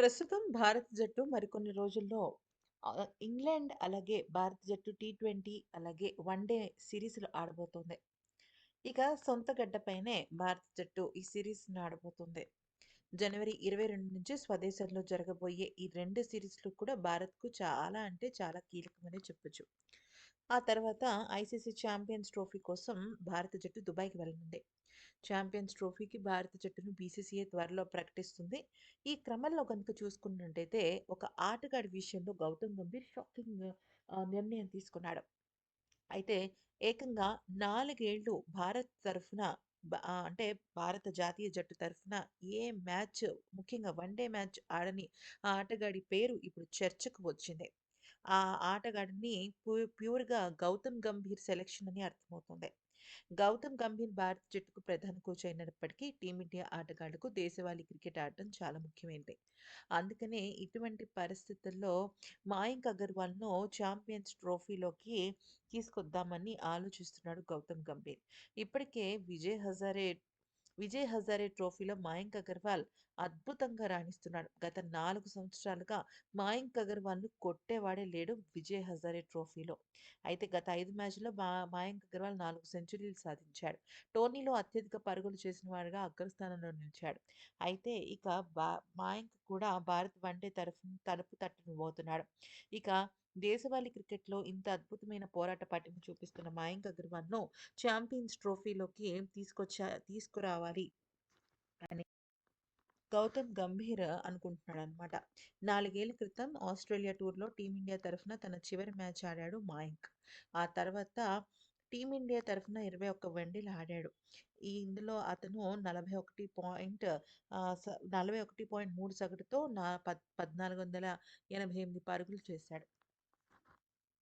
ప్రస్తుతం భారత జట్టు మరికొన్ని రోజుల్లో ఇంగ్లాండ్ అలాగే భారత జట్టు టీ20 అలాగే వన్‌డే సిరీస్లు ఆడబోతుంది ఇక సొంత గడ్డపైనే భారత జట్టు ఈ సిరీస్ను ఆడబోతుంది. జనవరి 22 నుంచి స్వదేశంలో జరగబోయే ఈ రెండు సిరీస్లు కూడా భారత్‌కు చాలా అంటే చాలా కీలకమని చెప్పొచ్చు. ఆ తర్వాత ఐసీసీ ఛాంపియన్స్ ట్రోఫీ కోసం భారత జట్టు దుబాయ్‌కి వెళ్ళనుంది. ఛాంపియన్స్ ట్రోఫీకి భారత జట్టును బీసీసీఐ త్వరలో ప్రకటిస్తుంది. ఈ క్రమంలో కనుక చూసుకున్నట్టయితే ఒక ఆటగాడి విషయంలో గౌతమ్ గంభీర్ షాకింగ్ నిర్ణయం తీసుకున్నాడు. అయితే ఏకంగా నాలుగేళ్ళు భారత్ తరఫున అంటే భారత జాతీయ జట్టు తరఫున ఏ మ్యాచ్ ముఖ్యంగా వన్‌డే మ్యాచ్ ఆడని ఆ ఆటగాడి పేరు ఇప్పుడు చర్చకు వచ్చింది. ఆ ఆటగాడిని పు ప్యూర్‌గా గౌతమ్ గంభీర్ సెలక్షన్ అని అర్థమవుతుంది. గౌతమ్ గంభీర్ భారత జట్టుకు ప్రధాన కోచ్ అయినప్పటికీ టీమిండియా ఆటగాళ్ళకు దేశవాళీ క్రికెట్ ఆడటం చాలా ముఖ్యమైనది. అందుకనే ఇటువంటి పరిస్థితుల్లో మాయాంక్ అగర్వాల్‌ను ఛాంపియన్స్ ట్రోఫీలోకి తీసుకొద్దామని ఆలోచిస్తున్నాడు గౌతమ్ గంభీర్. ఇప్పటికే విజయ్ హజారే విజయ్ హజారే ట్రోఫీలో మాయాంక్ అగర్వాల్ అద్భుతంగా రాణిస్తున్నాడు. గత నాలుగు సంవత్సరాలుగా మాయాంక్ అగర్వాల్‌ను కొట్టేవాడే లేడు విజయ్ హజారే ట్రోఫీలో. అయితే గత ఐదు మ్యాచ్లో మా మాయాంక్ అగర్వాల్ నాలుగు సెంచరీలు సాధించాడు. టోర్నీలో అత్యధిక పరుగులు చేసిన వాడిగా అగ్రస్థానంలో నిలిచాడు. అయితే ఇక బా మాయాంక్ కూడా భారత్ వన్‌డే తరఫు తలుపు తట్టబోతున్నాడు. ఇక దేశవాళీ క్రికెట్‌లో ఇంత అద్భుతమైన పోరాట పటిమ చూపిస్తున్న మాయంక్ అగర్వాల్‌ను ఛాంపియన్స్ ట్రోఫీలోకి తీసుకొచ్చా తీసుకురావాలి అని గౌతమ్ గంభీర్ అనుకుంటున్నాడు అనమాట నాలుగేళ్ళ క్రితం ఆస్ట్రేలియా టూర్‌లో టీమిండియా తరఫున తన చివరి మ్యాచ్ ఆడాడు మాయంక్ ఆ తర్వాత టీమిండియా తరఫున 21 వన్‌డేలు ఆడాడు. ఈ ఇందులో అతను 41 పాయింట్ నలభై ఒకటి పాయింట్ మూడు సగటుతో నా పద్ 1488 పరుగులు చేశాడు.